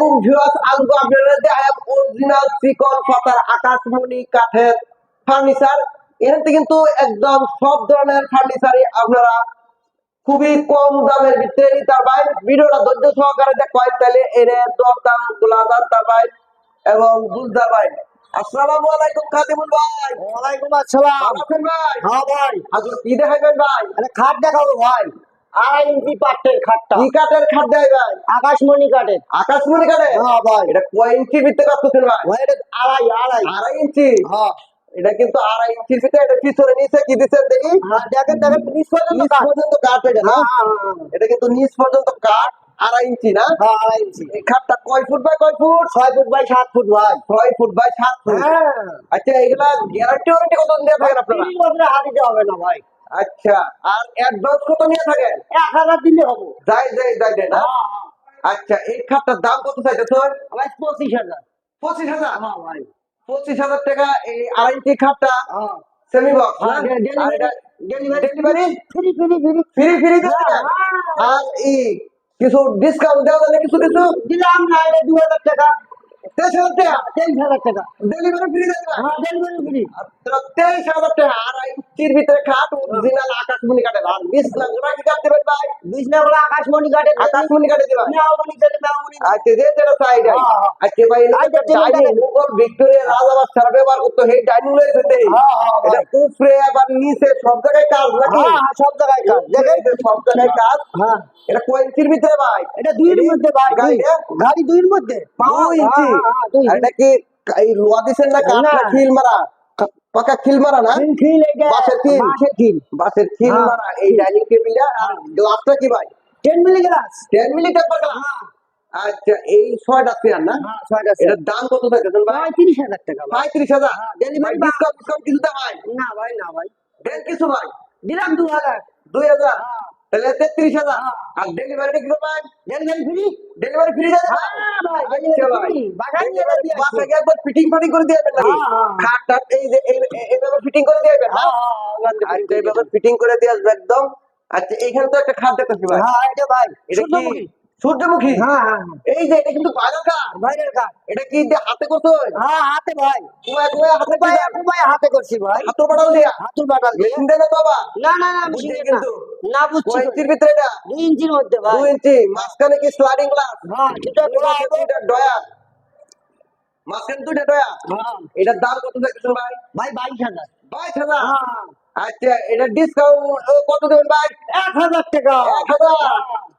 আলাইকুম ভিউয়ার্স আজকে আপনাদের দেখায় অরিজিনাল চিকন পাতার আকাশমণি কাঠের ফার্নিচার। এখান কিন্তু একদম সব ধরনের ফার্নিচারই আপনারা খুবই কম দামের ভিতরে নিতে পারেন ভিডিওটা ধৈর্য সহকারে দেখবেন তাহলে এর দর দামগুলা জানতে পারেন এবং বুঝতে পারেন আসসালামু আলাইকুম খাদিমুল ভাই। ওয়ালাইকুম আসসালাম। ভালো ভাই? হ্যাঁ ভাই। আজকে কি দেখাইবেন ভাই? আরে খাট দেখাবো ভাই। ইঞ্চি পাটের খাটটা। কি কাঠের খাট দেয় ভাই। আকাশমণি কাঠের আকাশমণি কাঠের হ্যাঁ ভাই। এটা কয় ইঞ্চির ভিতরে ভাই ভাই এটা আড়াই আড়াই। আড়াই ইঞ্চি? হ্যাঁ। এটা কিন্তু আড়াই ইঞ্চির ভিতরে এটা পিছনে নিচে কি দিচ্ছেন দেখি? হ্যাঁ, দেখেন দেখেন নিচ পর্যন্ত কাঠ পর্যন্ত কাঠ এটা না? হ্যাঁ। এটা কিন্তু নিচ পর্যন্ত কাঠ আড়াই ইঞ্চি না? হ্যাঁ, আড়াই ইঞ্চি। এই খাটটা কয় ফুট বাই কয় ফুট? ছয় ফুট বাই সাত ফুট ভাই। ছয় ফুট বাই সাত ফুট। আচ্ছা এগুলা গ্যারান্টি ওয়ারেন্টি কত দেওয়া থাকেন আপনারা? তিরিশ বছরে হাত হবে না ভাই। আচ্ছা আর অ্যাডভান্স কত নিয়ে থাকেন? এক হাজার দিলে হব। যাই যাই যাই যাই না? হ্যাঁ, আচ্ছা এই খাটটার দাম কত চাইছে তোর? হ্যাঁ। ভাই পঁচিশ হাজার। পঁচিশ হাজার? হ্যাঁ ভাই। পঁচিশ হাজার টাকা এই আড়াই ইঞ্চি খাটটা? হ্যাঁ। সেমি বক্স হ্যাঁ, delivery free free free free free হ্যাঁ, হ্যাঁ। আর ই কিছু ডিসকাউন্ট দেওয়া যাবে কিছু কিছু? দিলাম না দু হাজার টাকা। তেইশ হাজার টাকা তেইশ হাজার টাকা। ডেলিভারি ফ্রি হ্যাঁ ডেলিভারি ফ্রি। তেইশ হাজার টাকা আর ইঞ্চির ভিতরে খাট অরিজিনাল আকাশমণি কাটে আর বিশ লাখ ওরা কি কাটতে পারবে ভাই? বিষ্ণাগুলো আকাশমণি কাঠের আকাশমণি কাটে দিবা। মেয়ামণি কাঠে মেয়ামণি আচ্ছা যে যেটা চাই যাই হ্যাঁ, হ্যাঁ। আচ্ছা ভাই ঠিক আছে। ডাইনিং মুঘল ভিক্টোরিয়া রাজাবাদশারা ব্যবহার করতো সেই ডাইনিং রয়েছে। এটা উপরে আবার নিচে সব জায়গায় কাজ নাকি? সব জায়গায় কাজ। দেখেন সব জায়গায় কাজ হ্যাঁ। এটা কয় ইঞ্চির ভিতরে ভাই। এটা দুইয়ের মধ্যে ভাই গাড়ি দুইয়ের মধ্যে? দুই ইঞ্চি এটা কি এই লোয়া দিছেন না কাঠ না। না। খিল মারা? পাকা খিল মারা না? খিল খিল এটা বাঁশের খিল? বাঁশের খিল। বাসের খিল হ্যাঁ। মারা। এই ডাইনিং টেবিলটা আর গ্লাসটা কি ভাই? Ten milli glass ten milli temper glass আচ্ছা এই ছয়টা চেয়ার না? হ্যাঁ এটার দাম কত ভাই? পঁয়ত্রিশ হাজার টাকা ভাই। পঁয়ত্রিশ হাজার? হ্যাঁ, ডিসকাউন্ট ডিসকাউন্ট কিছু দেওয়া না ভাই না ভাই। দেন কিছু ভাই? দিলাম দু হাজার। দুই হাজার? হ্যাঁ। তাহলে তেত্রিশ হাজার। আর ডেলিভারিটা কি delivery free delivery free delivery গিয়ে একবার ফিটিং ফাটিং করে দিয়ে যাবেন নাকি হ্যাঁ, হ্যাঁ। এই যে এইভাবে ফিটিং করে দিয়ে যাবেন হ্যাঁ, এইভাবে ফিটিং করে দিয়ে আসবে একদম। আচ্ছা এখানে তো একটা খাট দেখতেছি ভাই। হ্যাঁ এটা ভাই এটা কি? সূর্যমুখী। হ্যাঁ হ্যাঁ হ্যাঁ। এই যে এটা কিন্তু এটা কি হাতে করছ? হ্যাঁ হাতে ভাই। হাতে ভাই ভাই হাতে করছি ভাই। হাতে পাঠাল দিয়া? হাতুর বাটাল মেশিন তো আবার? না না না কিন্তু। না বুঝছি ইঞ্চির ভিতরে এটা? দুই ইঞ্চির মধ্যে ভাই। দুই ইঞ্চি মাঝখানে কি স্লাইডিং গ্লাস হ্যাঁ গোলা ডয়া। মাঝখানে দুইটা ডয়া? হ্যাঁ। এটার দাম কত থাকতেছে ভাই? ভাই বাইশ হাজার। বাইশ হাজার? হ্যাঁ। আচ্ছা এটা ডিসকাউন্ট কত দেবেন ভাই? এক হাজার টাকা। এক হাজার?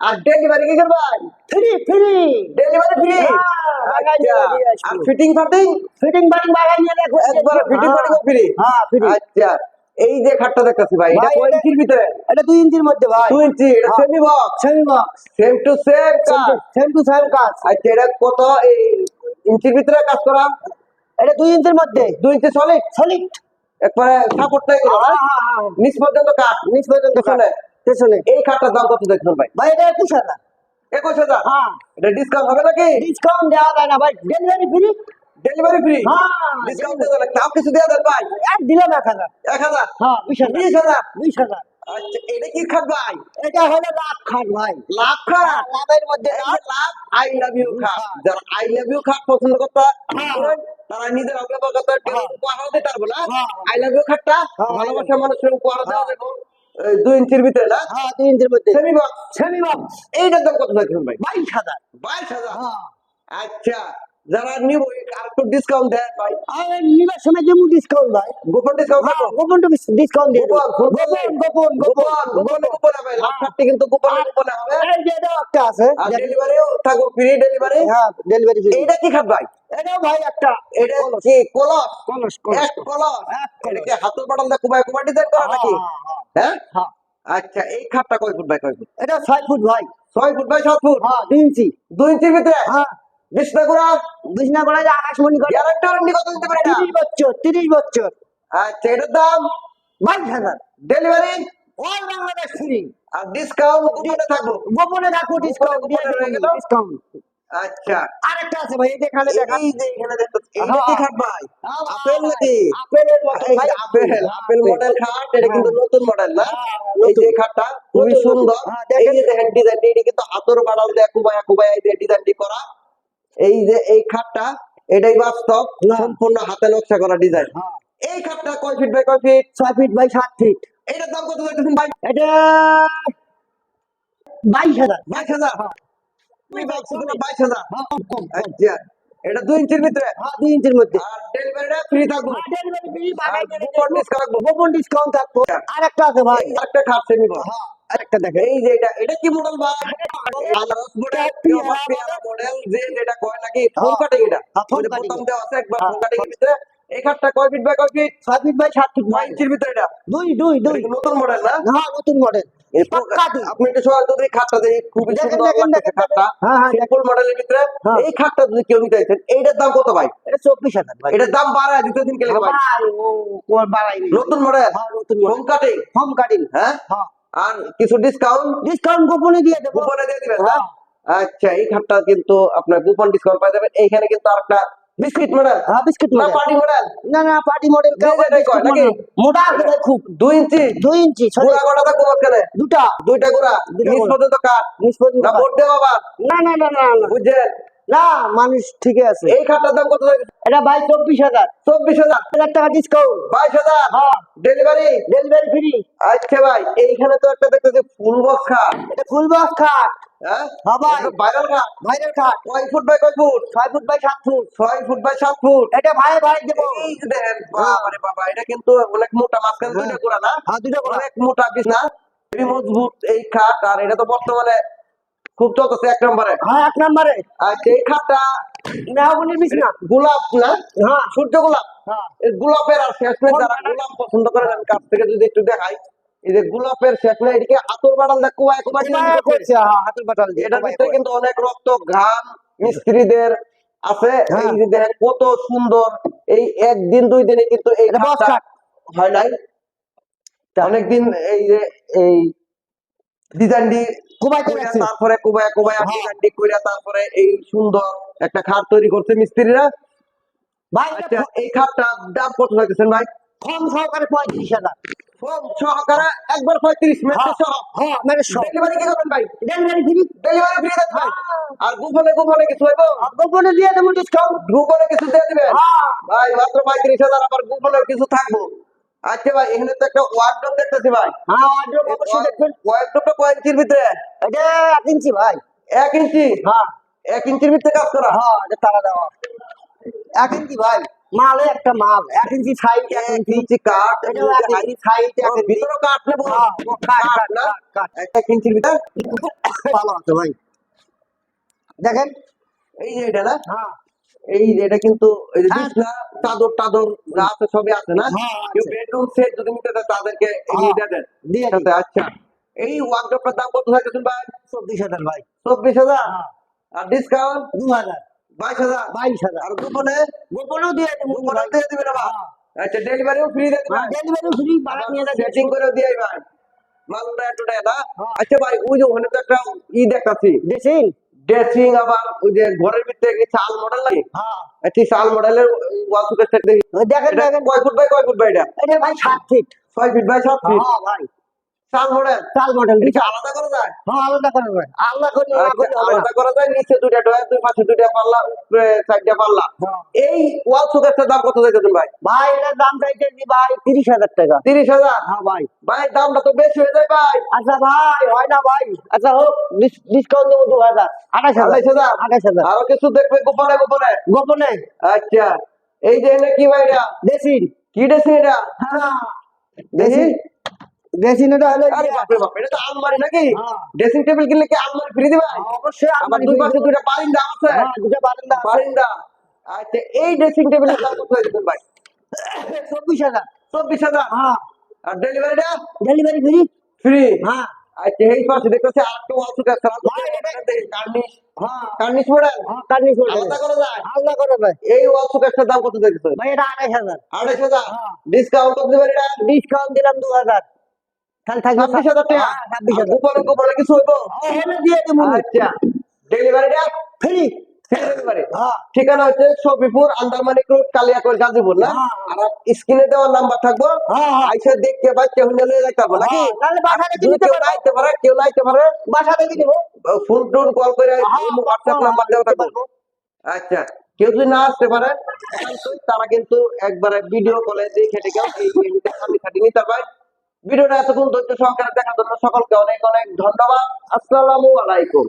আর ডেলিভারি কি করবেন ফ্রি ফ্রি ডেলিভারি ফ্রি। আর ফিটিং ফাটিং ফিটিং বাগান নিয়ে দেখো একবার ফিটিং ফাটিং ফ্রি হ্যাঁ ফ্রি আচ্ছা। এই যে খাটটা দেখতেছি ভাই এটা কয় ইঞ্চির ভিতরে? এটা দুই ইঞ্চির মধ্যে ভাই। ইঞ্চি এটা। Semi box semi box same to same কাজ? সেম টু সেম কাজ। আচ্ছা এটা কত এই ইঞ্চির ভিতরে কাজ করা? এটা দুই ইঞ্চির মধ্যে। দুই ইঞ্চি সলিড সলিড একবারে সাপোর্ট নাই কোনো হ্যাঁ? হ্যাঁ হ্যাঁ। নিচ পর্যন্ত কাঠ নিচ পর্যন্ত কাজ। পেছনে এই খাটটার দাম কত দেখছেন ভাই? ভাই এটা একুশ হাজার। একুশ হাজার? হ্যাঁ। এটা ডিসকাউন্ট হবে নাকি? ডিসকাউন্ট দেওয়া যায় না ভাই ডেলিভারি ফ্রি ডেলিভারি ফ্রি হ্যাঁ। ডিসকাউন্ট দেওয়া যাবে তাও কিছু দেওয়া যাবে ভাই? এক দিলাম এক হাজার। এক হাজার? হ্যাঁ বিশ হাজার। বিশ হাজার? বিশ হাজার। এটা কি খাট ভাই? এটা হলো লাভ খাট ভাই। লাভ খাট? লাভের মধ্যে লাভ আই লাভ ইউ খাট। হ্যাঁ। যারা আই লাভ ইউ খাট পছন্দ করতে হ্যাঁ। তারা নিজের হ্যাঁ। উপহার দিতে পারব না। হ্যাঁ। আই লাভ ইউ খাটটা হ্যাঁ। ভালোবাসা মানুষের উপহার দেওয়া হ্যাঁ। যাবে। দুই ইঞ্চির ভিতরে না? হ্যাঁ দুই ইঞ্চির মধ্যে। সেমি বক্স সেমি বক্স এইটার দাম কত থাকবে ভাই? বাইশ হাজার। বাইশ হাজার? হ্যাঁ। আচ্ছা যারা নিব আর একটু ডিসকাউন্ট দেন ভাই? আর নিবার সময় যেমন ডিসকাউন্ট ভাই। গোপন ডিসকাউন্ট হ্যাঁ, গোপন ডিসকাউন্ট দিয়ে। গোপন গোপন গোপন গোপন গোপনে গোপনে। হবে। লাভ কিন্তু গোপনে গোপনে হবে। এই যে এটাও একটা আছে। ডেলিভারিও থাকবে ফ্রি ডেলিভারি হ্যাঁ ডেলিভারি ফ্রি এইটা কি খাট ভাই? এটাও ভাই একটা এটা কি কলস? কলস কলস এক কলস। এটা কি হাতের বাটাল দিয়ে কুমায় কুমায় ডিজাইন করা নাকি? হ্যাঁ হ্যাঁ আচ্ছা এই খাটটা কয় ফুট বাই কয় ফুট? এটা ছয় ফুট ভাই। ছয় ফুট বাই সাত ফুট? হ্যাঁ দুই ইঞ্চি। দুই ইঞ্চির ভিতরে? হ্যাঁ। বিছনা করা? যে আকাশমণি করে। গ্যারান্টি ওয়ারেন্টি কত দিতে পারে তিরিশ বছর তিরিশ বছর। আচ্ছা এটার দাম? বাইশ হাজার। ডেলিভারি অল বাংলাদেশ ফ্রি আর ডিসকাউন্ট গোপনে থাকব? গোপনে রাখো ডিসকাউন্ট ডিসকাউন্ট আচ্ছা। আরেকটা আছে ভাই এই যে এখানে দেখা এই যে এখানে দেখতে এইটা হ্যাঁ। কি খাট ভাই? আপেল নাকি? আপেলের মতো ভাই আপেল। আপেল মডেল খাট এটা কিন্তু নতুন মডেল না? হ্যাঁ, এই যে খাটটা খুবই সুন্দর। হ্যাঁ, এই যে দেখেন ডিজাইন এটা কিন্তু হাতের বাড়াল দিয়ে কুবায়া কুবায়া এই যে ডিজাইনটি করা। এই যে এই খাটটা এটাই বাস্তব না। সম্পূর্ণ হাতে নকশা করা ডিজাইন হ্যাঁ। এই খাটটা কয় ফিট বাই কয় ফিট ছয় ফিট বাই সাত ফিট এটার দাম কত ভাই? এটা বাইশ হাজার। বাইশ হাজার? এটা দুই ইঞ্চির ভিতরে। হ্যাঁ দুই ইঞ্চির মধ্যে। আর ডেলিভারিটা ফ্রি থাকবে। ডেলিভারি ফ্রি আর বাগাই গোপন discount থাকবে। গোপন ডিসকাউন্ট থাকব। আর একটা আছে ভাই। একটা খাটছে নিব। হ্যাঁ আরেকটা দেখেন। এই যে এটা এটা কি মডেল ভাই? আনারস মডেল পেয়ারা পেয়ারা মডেল যে যেটা কয় নাকি? ফোন কাটিং এটা। হ্যাঁ, phone ওই যে cutting। বোতাম দেওয়া আছে একবার ফোন কাটিং ভিতরে এই খাটটা কয় ফিট বাই কয় ফিট ফিট বাই সাত ফিট নয় ইঞ্চির ভিতরে এটা। দুই দুই দুই। নতুন মডেল না? হ্যাঁ নতুন মডেল। আপনি যদি খাটটা খুবই সুন্দর খাটটা হ্যাঁ, হ্যাঁ, সিম্পল মডেলের ভিতরে হ্যাঁ। এই খাটটা যদি কেউ নিতে চাইছেন এইটার দাম কত ভাই? এটা চব্বিশ হাজার ভাই। এটার দাম বাড়ায় দিতে দিন কেলে ভাই। ভাই ও কোর বাড়াইনি নতুন মডেল হ্যাঁ নতুন হোম কাটিং হোম কাটিং হ্যাঁ? হ্যাঁ। আর কিছু ডিসকাউন্ট ডিসকাউন্ট গোপনে দিয়ে দেবো। কুপনে দিয়ে দিবেন হ্যাঁ। আচ্ছা এই খাটটা কিন্তু আপনার কুপন ডিসকাউন্ট পাই যাবেন এইখানে কিন্তু আরেকটা বিস্কিট মডেল হ্যাঁ বিস্কিট না মডেল পার্টি মডেল না না পার্টি মডেল নাকি? মোটা করে খুব দুই ইঞ্চি দুই ইঞ্চি ছয় গোড়া দুটা। দুইটা গোড়া। নিচ। পর্যন্ত কাঠ। নিষ্পত্তি না আবার। না না না না না বুঝছেন না মানুষ ঠিক আছে। এই খাটটার দাম কত এটা ভাই চব্বিশ হাজার। চব্বিশ হাজার। হাজার টাকা ডিসকাউন্ট বাইশ হাজার। হ্যাঁ। ডেলিভারি ডেলিভারি ফ্রি আচ্ছা ভাই এইখানে তো একটা দেখতেছি ফুল বক্স খাট। এটা ফুল বক্স খাট। হ্যাঁ? হ্যাঁ ভাই। ভাইরাল খাট ভাইরাল খাট। কয় ফুট বাই কয় ফুট? ছয় ফুট বাই সাত ফুট। ছয় ফুট বাই সাত ফুট। এটা ভাই ভাই দেবো। এই যে দেখেন বাবারে বাবা এটা কিন্তু অনেক মোটা মাঝখানে দুইটা গোড়া না? হ্যাঁ দুটো করে অনেক মোটা পিস না? খুবই মজবুত এই খাট আর এটা তো বর্তমানে খুব চলতেছে এক নম্বরে। হ্যাঁ এক নম্বরে। আচ্ছা এই খাটটা মেহগুনির বিছ না? গোলাপ না? হ্যাঁ। সূর্য গোলাপ? হ্যাঁ। গোলাপের আর শেষ যারা গোলাপ পছন্দ করেন কাছ থেকে যদি একটু দেখাই। এই যে গোলাপের শেষ নেই এদিকে আতর বাড়াল দেখ কুয়ায় কুয়ায় করছে হ্যাঁ হাতের বাটাল এটার ভিতরে কিন্তু অনেক রক্ত ঘাম মিস্ত্রিদের আছে। হ্যাঁ। এই যে দেখেন কত সুন্দর এই একদিন দুই দিনে কিন্তু এই হয় নাই। অনেকদিন এই যে এই ডিজাইন দি কুবাইতে কইরা রাখছে তারপরে কুবায়া কুবায়া হ্যাঁ। ডিজাইন কইরা তারপরে এই সুন্দর একটা খাট তৈরি করছে মিস্ত্রিরা। ভাই আচ্ছা এই খাটটা দাম কত লাগতেছেন ভাই? কম সহকারে পঁয়ত্রিশ হাজার। সহকারে একবার পঁয়ত্রিশ মেট্রো সহ। হ্যাঁ মানে ডেলিভারি কি করবেন ভাই? ডেলিভারি ফ্রি ডেলিভারি ফ্রি দেন ভাই। আর গুগলে গুগলে কিছু হইব? গোপনে দিয়ে দেবো ডিসকাউন্ট গুগলে কিছু দিয়ে দিবেন? ভাই মাত্র পঁয়ত্রিশ হাজার আবার গুগলে কিছু থাকব। আচ্ছা ভাই এখানে তো একটা ওয়ার্ডরোব দেখতেছি ভাই। হ্যাঁ wardrobe অবশ্যই দেখবেন। ওয়ার্ডরোবটা কয় ইঞ্চির ভিতরে? এটা ইঞ্চি ভাই। এক ইঞ্চি? হ্যাঁ। এক ইঞ্চির ভিতরে কাজ করা? হ্যাঁ এটা তারা দেওয়া। এক ইঞ্চি ভাই। মালে একটা মাল এক ইঞ্চি এক ইঞ্চি কাঠ এক ইঞ্চি এক ভিতরে কাঠ নেব। হ্যাঁ, কাঠ, না। এক ইঞ্চির ভিতরে। ভালো আছে ভাই। দেখেন এই যে এটা না? হ্যাঁ। এই যে এটা কিন্তু হ্যাঁ। চাদর টাদর যা আছে সবই আছে না? হ্যাঁ, কেউ বেডরুম সেট যদি নিতে চায় তাদেরকে হ্যাঁ, দেন। দিয়ে সাথে আচ্ছা। এই ওয়ার্কশপটার দাম কত থাকতেছেন ভাই? চব্বিশ হাজার ভাই। চব্বিশ হাজার? হ্যাঁ। আর ডিসকাউন্ট দু হাজার বাইশ হাজার। বাইশ হাজার। আর গোপনে? গোপনেও দিয়ে দেবো। গোপনে দিয়ে দিবেন আবার আচ্ছা ডেলিভারিও ফ্রি দিবেন ডেলিভারি ফ্রি বাড়া নিয়ে যাবে সেটিং করে দিয়ে ভাই মালটা একটু দেয় না। হ্যাঁ। আচ্ছা ভাই ওই যে ওখানে তো একটা ই দেখাচ্ছি দেখছেন ড্রেসিং আবার ওই যে ঘরের ভিতরে কি চাল মডেল লাগে? হ্যাঁ। আচ্ছা চাল মডেলের ওয়াল সেট দেখেন দেখেন। কয় ফুট বাই কয় ফুট বাই এটা? এটা ভাই সাত ফিট ছয় ফিট বাই সাত ফিট হ্যাঁ ভাই। চাল মডেল? চাল মডেল। আলাদা করা যায়? হ্যাঁ আলাদা করে ভাই আলাদা করে আচ্ছা, না। আলাদা করা যায় নিচে দুইটা ডয়ার দুই পাশে দুইটা পাল্লা উপরে চারটা পাল্লা। হ্যাঁ। এই ওয়াল দাম কত ভাই? ভাই দাম চাইতেছি ভাই তিরিশ হাজার টাকা। তিরিশ হাজার? হ্যাঁ ভাই। ভাই দামটা তো বেশি হয়ে যায় ভাই। আচ্ছা ভাই হয় না ভাই। আচ্ছা হোক ডিসকাউন্ট দেবো দু হাজার। আঠাশ হাজার। হাজার? আঠাশ হাজার। আরও কিছু দেখবে গোপনে গোপনে? গোপনে? আচ্ছা। এই যে কি ভাই এটা? কি ড্রেসিং এটা? হ্যাঁ। দেখি এটা হলো এটা তো আলমারি নাকি? হ্যাঁ। ড্রেসিং টেবিল কিনলে কি আলমারি ফ্রি দিবে? অবশ্যই আবার দুই পাশে দুইটা বারিন্দা আছে। হ্যাঁ দুটো বারান্দা বারিন্দা। আচ্ছা এই ড্রেসিং টেবিলের দাম কত হয়েছে ভাই? চব্বিশ হাজার। চব্বিশ হাজার? হ্যাঁ। আর ডেলিভারিটা? Delivery free? ফ্রি? হ্যাঁ। আচ্ছা এই পাশে দেখতেছি আরেকটা ওয়াল সুকের ভাই, কার্নিশ। হ্যাঁ। কার্নিশ মডেল হ্যাঁ কার্নিশ আলাদা করা যায়? আলাদা করে ভাই এই দাম কত ভাই এটা আড়াই হাজার। আড়াইশ হাজার? হ্যাঁ। ডিসকাউন্ট কত দিবেন এটা? ডিসকাউন্ট দিলাম দু হাজার। তাহলে থাকবে ছাব্বিশ হাজার টাকা। হ্যাঁ, ছাব্বিশ হাজার। গোপনে গোপনে কিছু হইবো? এনে দিয়ে দেবো। আচ্ছা। ডেলিভারিটা ফ্রি ফ্রি ডেলিভারি হ্যাঁ ঠিকানা হচ্ছে সফিপুর আন্দারমানিক রোড কালিয়াকৈর গাজীপুর না? হ্যাঁ। আর স্ক্রিনে দেওয়ার নাম্বার থাকব। হ্যাঁ, হ্যাঁ। আইসা দেখতে বাচ্চা হুন্ডে লয়ে যাইতে পারব নাকি? হ্যাঁ, নাহলে বাসা থেকে যদি নিতে কেউ পারব। পারে কেউ নাইতে পারে বাসা দেবো। ফোন টোন কল করে হ্যাঁ, হোয়াটসঅ্যাপ নাম্বার দেওয়া থাকব। আচ্ছা কেউ যদি না আসতে পারে তারা কিন্তু একবারে ভিডিও কলে দেখে খাটি নিতে পারে। ভিডিওটা এতক্ষণ ধৈর্য সহকারে দেখার জন্য সকলকে অনেক অনেক ধন্যবাদ। আসসালামু আলাইকুম।